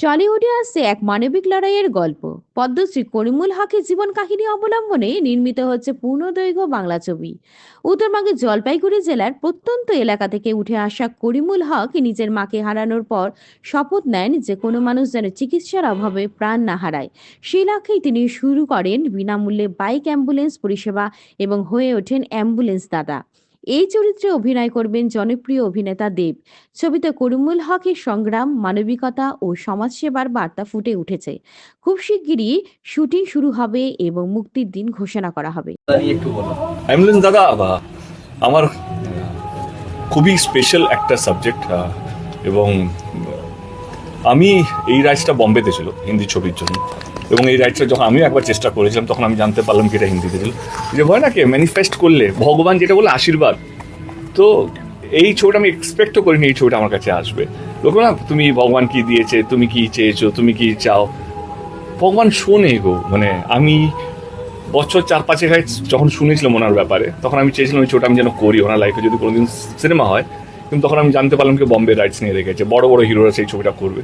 টলিউডে আসছে এক মানবিক লড়াইয়ের গল্প। পদ্মশ্রী করিমুল হকের জীবন কাহিনী অবলম্বনে নির্মিত হচ্ছে পূর্ণদৈর্ঘ্য বাংলা ছবি। উত্তরবঙ্গের জলপাইগুড়ি জেলার প্রত্যন্ত এলাকা থেকে উঠে আসা করিমুল হক নিজের মাকে হারানোর পর শপথ নেন যে কোনো মানুষ যেন চিকিৎসার অভাবে প্রাণ না হারায়। সেই লক্ষ্যেই তিনি শুরু করেন বিনামূল্যে বাইক অ্যাম্বুলেন্স পরিষেবা এবং হয়ে ওঠেন অ্যাম্বুলেন্স দাদা এই চরিত্রে অভিনয় করবেন জনপ্রিয় অভিনেতা দেব। ছবিতে করিমুল হকের সংগ্রাম, মানবিকতা ও সমাজসেবার বার্তা ফুটে উঠেছে। খুব শিগগিরই শুটিং শুরু হবে এবং মুক্তির দিন ঘোষণা করা হবে। দাদা আমার খুবই স্পেশাল একটা সাবজেক্ট এবং আমি এই রাইটসটা বম্বেতে ছিল, হিন্দি ছবির জন্য। এবং এই রাইটসটা যখন আমিও একবার চেষ্টা করেছিলাম, তখন আমি জানতে পারলাম কি এটা হিন্দিতে ছিল। যে হয় না কি ম্যানিফেস্ট করলে, ভগবান যেটা বলে আশীর্বাদ। তো এই ছবিটা আমি এক্সপেক্টও করিনি, এই ছবিটা আমার কাছে আসবে। লোক না, তুমি ভগবান কি দিয়েছে, তুমি কি চেয়েছো, তুমি কি চাও? ভগবান শোনে গো মানে আমি বছর চার আগে যখন শুনেছিলাম ওনার ব্যাপারে, তখন আমি চেয়েছিলাম ওই ছবিটা আমি যেন করি, ওনার লাইফে যদি কোনোদিন সিনেমা হয়। কিন্তু তখন আমি জানতে পারলাম কি বম্বে রাইটস নিয়ে রেখেছে, বড় বড় হিরোরা সেই ছবিটা করবে।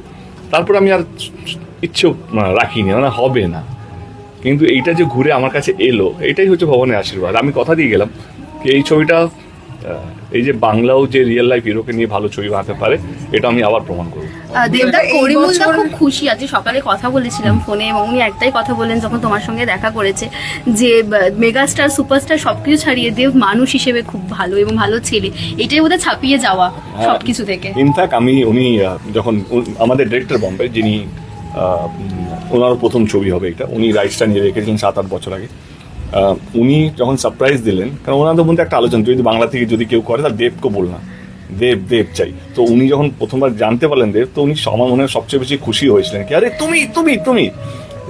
তারপর আমি আর ইচ্ছে রাখিনি মানে হবে না। কিন্তু এইটা যে ঘুরে আমার কাছে এলো, এটাই হচ্ছে ভবনের আশীর্বাদ। আমি কথা দিয়ে গেলাম কি এই ছবিটা এই যে বাংলাও যে রিয়েল লাইফ হিরোকে নিয়ে ভালো ছবি বানাতে পারে এটা আমি আবার প্রমাণ করব। দেবদা করিমুলদা খুব খুশি আজকে সকালে কথা বলেছিলাম ফোনে এবং উনি একটাই কথা বলেন যখন তোমার সঙ্গে দেখা করেছে যে মেগাস্টার সুপারস্টার সবকিছু ছাড়িয়ে দেব মানুষ হিসেবে খুব ভালো এবং ভালো ছেলে। এটাই বোধহয় ছাপিয়ে যাওয়া সবকিছু থেকে। ইনফ্যাক্ট আমি উনি যখন আমাদের ডিরেক্টর বম্বে যিনি ওনার প্রথম ছবি হবে এটা উনি রাইটসটা নিয়ে রেখেছিলেন সাত আট বছর আগে। উনি যখন সারপ্রাইজ দিলেন কারণ ওনাদের মধ্যে একটা আলোচনা যদি বাংলা থেকে যদি কেউ করে তাহলে দেবকে বল না দেব দেব চাই। তো উনি যখন প্রথমবার জানতে পারলেন দেব তো উনি আমার মনে হয় সবচেয়ে বেশি খুশি হয়েছিলেন কি আরে তুমি তুমি তুমি!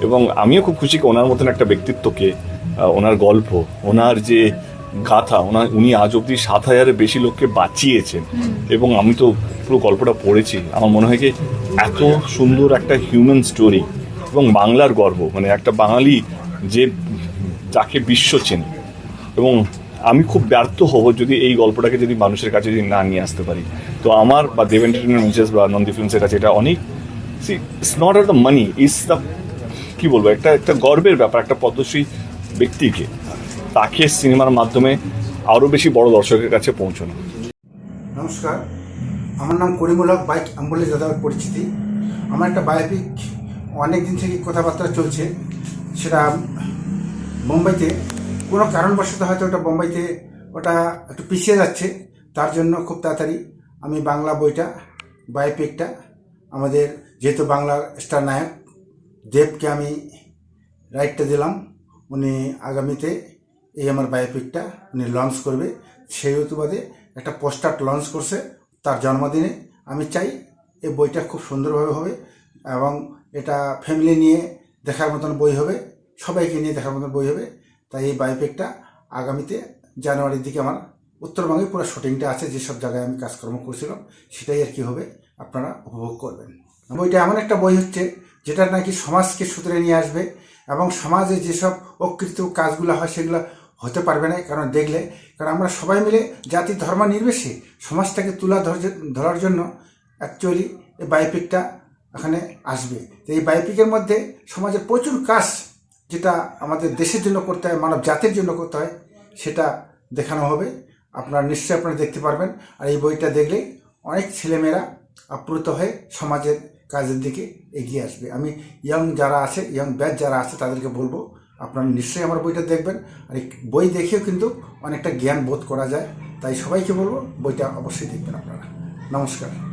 এবং আমিও খুব খুশি ওনার মতন একটা ব্যক্তিত্বকে ওনার গল্প ওনার যে গাথা ওনার উনি আজ অব্দি সাত হাজারের বেশি লোককে বাঁচিয়েছেন। এবং আমি তো পুরো গল্পটা পড়েছি। আমার মনে হয় যে এত সুন্দর একটা হিউম্যান স্টোরি এবং বাংলার গর্ব মানে একটা বাঙালি যে যাকে বিশ্ব চেনে। এবং আমি খুব ব্যর্থ হব যদি এই গল্পটাকে যদি মানুষের কাছে যদি না নিয়ে আসতে পারি। তো আমার বা দেব এন্টারটেনমেন্ট বা নন্দী ফিল্মসের কাছে এটা অনেক সি ইটস নট আর দ্য মানি ইজ দ্য কি বলব? একটা একটা গর্বের ব্যাপার, একটা পদ্মশ্রী ব্যক্তিকে। তাকে সিনেমার মাধ্যমে আরও বেশি বড় দর্শকের কাছে পৌঁছানো। নমস্কার, আমার নাম করিমুল বাইক অ্যাম্বুলেন্স দাদার পরিচিতি। আমার একটা বায়োপিক অনেক দিন থেকে কথাবার্তা চলছে, সেটা মুম্বাইতে কোনো কারণবশত হয়তো ওটা বোম্বাইতে ওটা একটু পিছিয়ে যাচ্ছে, তার জন্য খুব তাড়াতাড়ি আমি বাংলা বইটা, বায়োপিকটা, আমাদের যেহেতু বাংলার স্টার নায়ক, দেবকে আমি রাইটটা দিলাম। উনি আগামীতে এই আমার বায়োপিকটা উনি লঞ্চ করবে। সেই হেতুবাদে একটা পোস্টার লঞ্চ করছে তার জন্মদিনে। আমি চাই এই বইটা খুব সুন্দরভাবে হবে এবং এটা ফ্যামিলি নিয়ে দেখার মতন বই হবে। সবাইকে নিয়ে দেখার মতন বই হবে। তাই এই বায়োপিকটা আগামীতে জানুয়ারির দিকে আমার উত্তরবঙ্গে পুরো শুটিংটা আছে যেসব জায়গায় আমি কাজকর্ম করছিলাম, সেটাই আর কি হবে। আপনারা উপভোগ করবেন। বইটা এমন একটা বই হচ্ছে, যেটা নাকি সমাজকে সুতরে নিয়ে আসবে এবং সমাজে যেসব অকৃত কাজগুলো হয়, সেগুলো হতে পারবে না কারণ দেখলে, কারণ আমরা সবাই মিলে জাতি ধর্ম নির্বিশেষে সমাজটাকে তুলা ধর- ধরার জন্য অ্যাকচুয়ালি এই বায়োপিকটা এখানে আসবে। তো এই বায়োপিকের মধ্যে সমাজের প্রচুর কাজ যেটা আমাদের দেশের জন্য করতে হয়, মানব জাতির জন্য করতে হয়, সেটা দেখানো হবে। আপনারা নিশ্চয়ই আপনারা দেখতে পারবেন। আর এই বইটা দেখলে অনেক ছেলেমেয়েরা আপ্লুত হয়ে সমাজের কাজের দিকে এগিয়ে আসবে। আমি ইয়ং যারা আছে ইয়ং ব্যাচ যারা আছে, তাদেরকে বলব, আপনারা নিশ্চয়ই আমার বইটা দেখবেন। আর বই দেখেও কিন্তু অনেকটা জ্ঞান বোধ করা যায়। তাই সবাইকে বলব, বইটা অবশ্যই দেখবেন আপনারা। নমস্কার।